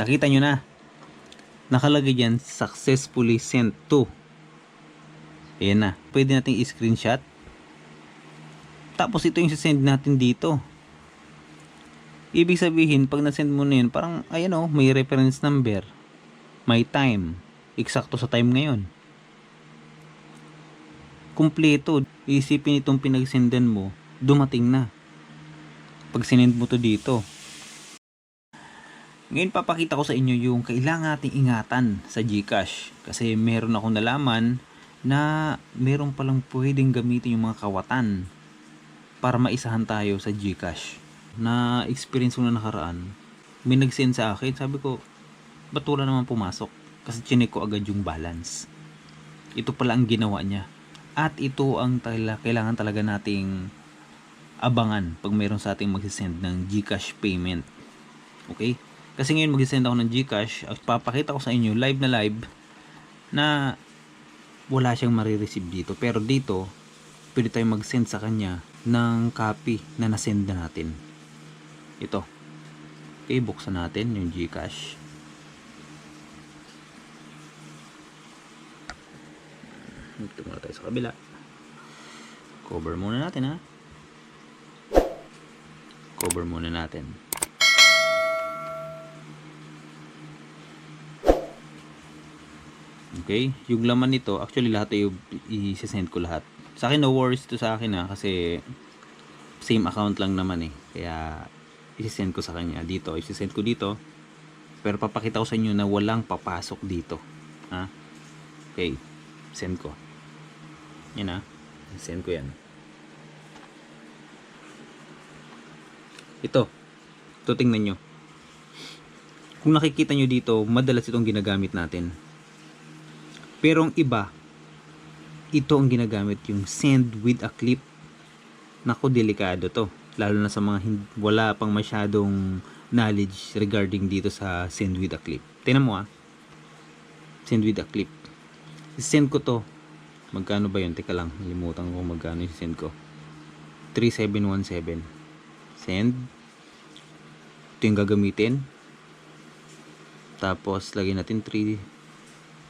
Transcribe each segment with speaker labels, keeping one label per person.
Speaker 1: Nakita nyo na. Nakalagay dyan, successfully sent to. Ayan na. Pwede nating i-screenshot. Tapos ito yung send natin dito. Ibig sabihin, pag nasend mo na yun, parang, ayan o, may reference number. May time. Eksakto sa time ngayon. Kumpleto. Isipin itong pinagsendan mo, dumating na. Pag sinend mo to dito. Ngayon papakita ko sa inyo yung kailangan nating ingatan sa GCash. Kasi meron akong nalaman na meron palang pwedeng gamitin yung mga kawatan para maisahan tayo sa GCash. Na experience ko na nakaraan, may nag-send sa akin, sabi ko, ba't wala naman pumasok? Kasi chinek ko agad yung balance. Ito pala ang ginawa niya. At ito ang tala, kailangan talaga nating abangan pag meron sa ating magsisend ng GCash payment. Okay? Kasi ngayon magsisend ako ng GCash at papakita ko sa inyo live na live na wala siyang marireceive dito. Pero dito, pwede tayong mag-send sa kanya ng copy na nasend na natin. Ito. Okay, buksan natin yung GCash. Ito muna tayo sa kabila. Cover muna natin ha. Cover muna natin. Okay, yung laman nito, actually lahat ay i-send ko lahat. Sa akin no worries to sa akin ha kasi same account lang naman eh. Kaya i-send ko sa kanya dito, i-send ko dito. Pero papakita ko sa inyo na walang papasok dito. Ha? Okay, send ko. Yan ha. Send ko yan. Ito. Ito tingnan nyo. Kung nakikita nyo dito, madalas itong ginagamit natin. Pero ang iba, ito ang ginagamit yung send with a clip. Nako, delikado to. Lalo na sa mga wala pang masyadong knowledge regarding dito sa send with a clip. Tingnan mo ah. Send with a clip. Send ko to. Magkano ba yun? Teka lang. Nalimutan ko magkano yung send ko. 3717. Send. Ito yung gagamitin. Tapos, lagyan natin 3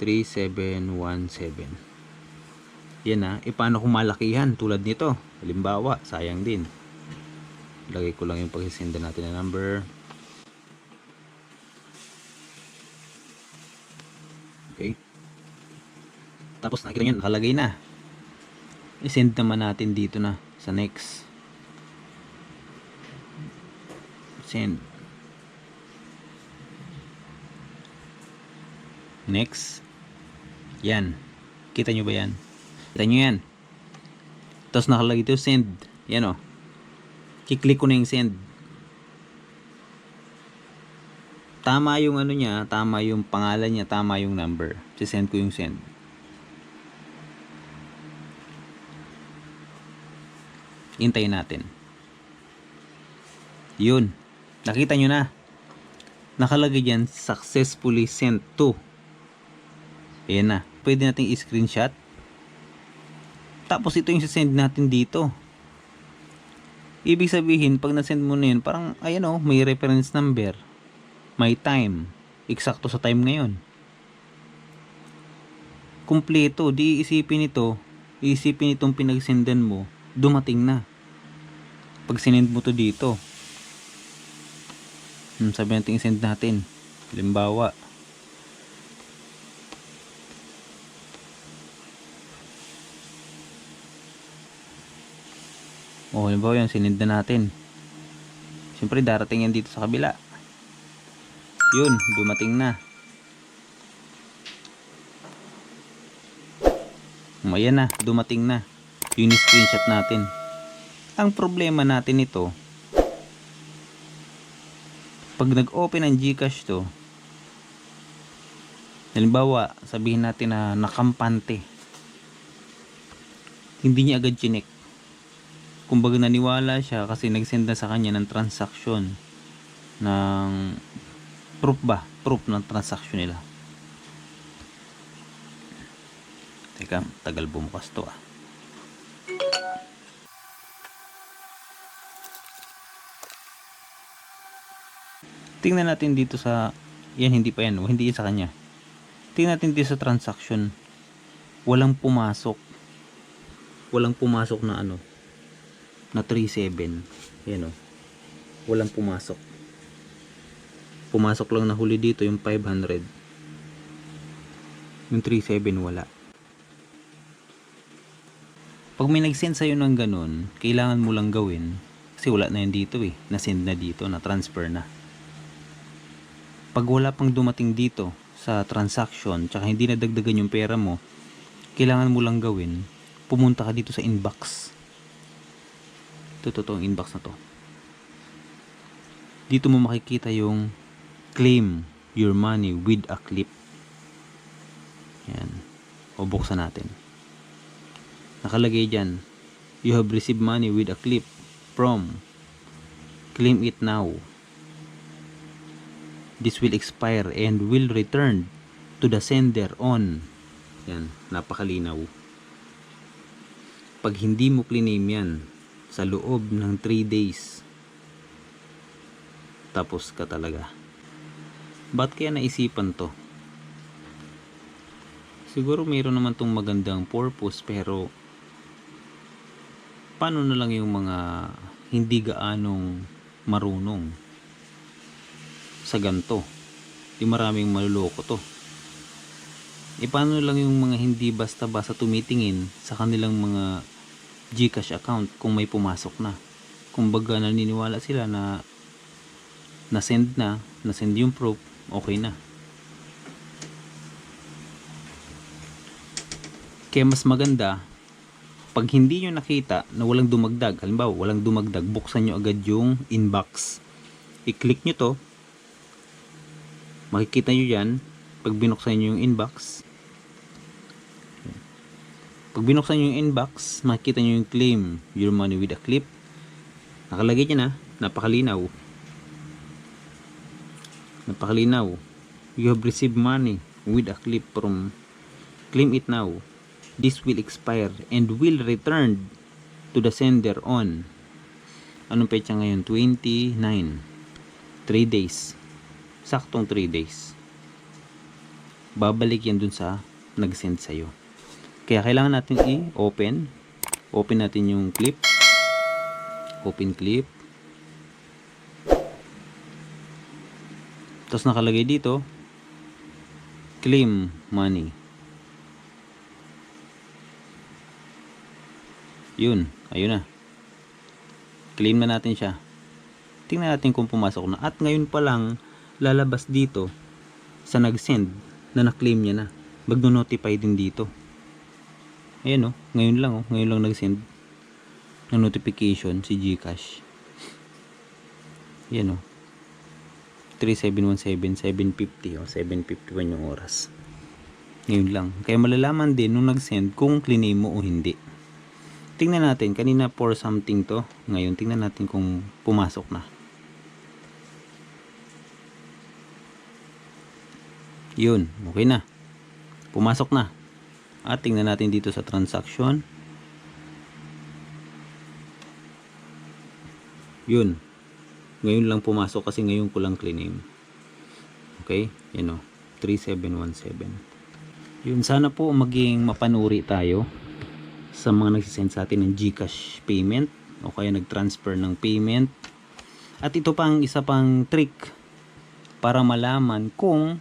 Speaker 1: 3717. Yan na. E paano kung malakihan tulad nito? Halimbawa, sayang din. Lagay ko lang yung pagsisenda natin na number. Okay. Tapos nakikita nyo, nakalagay na. I-send naman natin dito na sa next. Send. Next. Yan. Kita nyo ba yan? Kita nyo yan. Tapos nakalagay ito send. Yan o. Kiklik ko na yung send. Tama yung ano niya, tama yung pangalan niya, tama yung number. Si-send ko yung send. Hintayin natin. Yun. Nakita nyo na. Nakalagay dyan, successfully sent to. Ayan na. Pwede nating i-screenshot. Tapos ito yung send natin dito. Ibig sabihin, pag nasend mo na yun, parang, ayan o, may reference number. May time. Eksakto sa time ngayon. Kumpleto. Di isipin ito, isipin itong pinagsendan mo, dumating na. Pag sinend mo to dito, hmm, sabi natin i-send natin. Halimbawa, O, halimbawa yan, sinend na natin. Siyempre, darating yan dito sa kabila. Yun, dumating na. Um, Ayan na, dumating na. Yung screenshot natin. Ang problema natin ito, pag nag-open ang Gcash to, halimbawa, sabihin natin na nakampante. Hindi niya agad chinek kumbaga naniwala siya kasi nagsend na sa kanya ng transaction ng proof ba? Proof ng transaction nila. Teka, tagal bumukas to ah. Tingnan natin dito sa Yan, hindi pa yan. Hindi yan sa kanya. Tingnan natin dito sa transaction. Walang pumasok. Walang pumasok na ano. Na 37. Yan o. Walang pumasok. Pumasok lang na huli dito yung 500. Yung 37 wala. Pag may nag-send sa'yo ng ganun, kailangan mo lang gawin. Kasi wala na yan dito eh. Na-send na dito, na-transfer na. Pag wala pang dumating dito sa transaction, tsaka hindi nadagdagan yung pera mo, kailangan mo lang gawin, pumunta ka dito sa inbox. Ito, totoong inbox na to. Dito mo makikita yung claim your money with a clip. Yan. O buksan natin. Nakalagay dyan, you have received money with a clip from claim it now. This will expire and will return to the sender on. Yan, napakalinaw. Pag hindi mo claim yan sa loob ng 3 days, tapos ka talaga. Ba't kaya naisipan to? Siguro mayroon naman tong magandang purpose pero paano na lang yung mga hindi gaanong marunong sa ganto? Di maraming maluloko to. E paano lang yung mga hindi basta-basta tumitingin sa kanilang mga Gcash account kung may pumasok na? Kumbaga naniniwala sila na na-send na, na-send yung proof, okay na. Kaya mas maganda, pag hindi nyo nakita na walang dumagdag, halimbawa walang dumagdag, buksan nyo agad yung inbox. I-click nyo to, makikita nyo yan, pag binuksan nyo yung inbox, pag binuksan nyo yung inbox, makikita nyo yung claim your money with a clip. Nakalagay dyan na, napakalinaw. Napakalinaw. You have received money with a clip from claim it now. This will expire and will return to the sender on anong petsa ngayon? 29 3 days saktong 3 days babalik yan dun sa nag-send sa'yo kaya kailangan natin i-open open natin yung clip open clip tapos nakalagay dito claim money Yun, ayun na. Claim na natin siya. Tingnan natin kung pumasok na. At ngayon pa lang, lalabas dito sa nag-send na na-claim niya na. Magno-notify din dito. Ayan oh, ngayon lang oh, ngayon lang nag-send ng notification si Gcash. Ayan oh. 3717, 750 oh, 751 yung oras. Ngayon lang. Kaya malalaman din nung nag-send kung clean mo o hindi. Tingnan natin. Kanina for something to. Ngayon tingnan natin kung pumasok na. Yun. Okay na. Pumasok na at tingnan natin dito sa transaction yun. Ngayon lang pumasok kasi ngayon ko lang claim. Okay? Yan o. 3717 yun sana po maging mapanuri tayo sa mga nagsisend sa atin ng GCash payment o kaya nag-transfer ng payment. At ito pang isa pang trick para malaman kung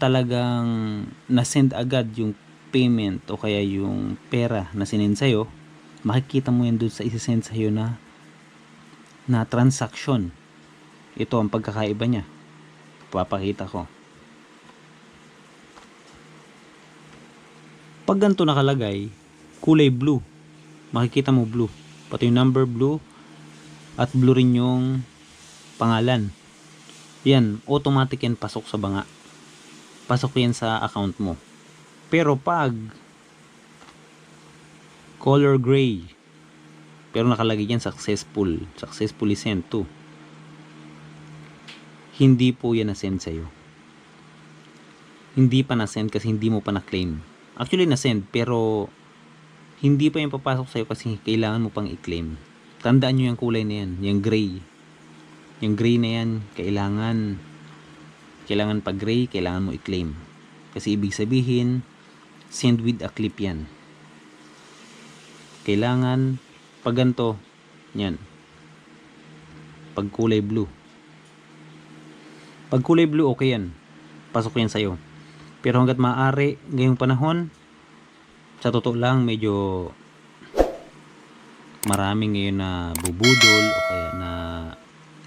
Speaker 1: talagang na-send agad yung payment o kaya yung pera na sinend sa'yo, makikita mo yan doon sa isisend sa'yo na na transaction. Ito ang pagkakaiba niya. Papakita ko. Pag ganito nakalagay, kulay blue. Makikita mo blue. Pati yung number blue at blue rin yung pangalan. Yan, automatic yan pasok sa banga. Pasok yan sa account mo. Pero pag color gray, pero nakalagay yan successful, successfully sent to. Hindi po yan na-send sa'yo. Hindi pa na-send kasi hindi mo pa na-claim. Actually na-send pero hindi pa yung papasok sa'yo kasi kailangan mo pang i-claim. Tandaan nyo yung kulay na yan, yung gray. Yung gray na yan, kailangan Kailangan pag gray, kailangan mo i-claim. Kasi ibig sabihin, send with a clip yan. Kailangan, pag ganito, yan. Pag kulay blue. Pag kulay blue, okay yan. Pasok yan sa'yo. Pero hanggat maaari, ngayong panahon, sa totoo lang, medyo marami ngayon na bubudol o kaya na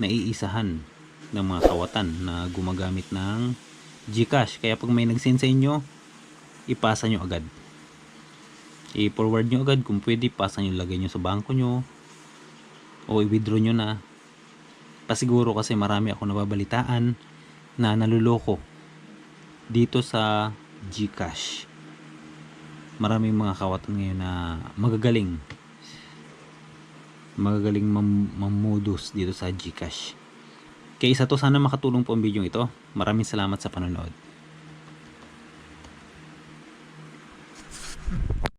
Speaker 1: naiisahan ng mga kawatan na gumagamit ng Gcash. Kaya pag may nag-send sa inyo, ipasa nyo agad. I-forward nyo agad kung pwede, pasa nyo lagay nyo sa bangko nyo o i-withdraw nyo na. Pasiguro kasi marami ako nababalitaan na naluloko dito sa Gcash. Maraming mga kawatan ngayon na magagaling magagaling mam mamodus dito sa Gcash. Kaya isa to sana makatulong po ang video ito. Maraming salamat sa panonood.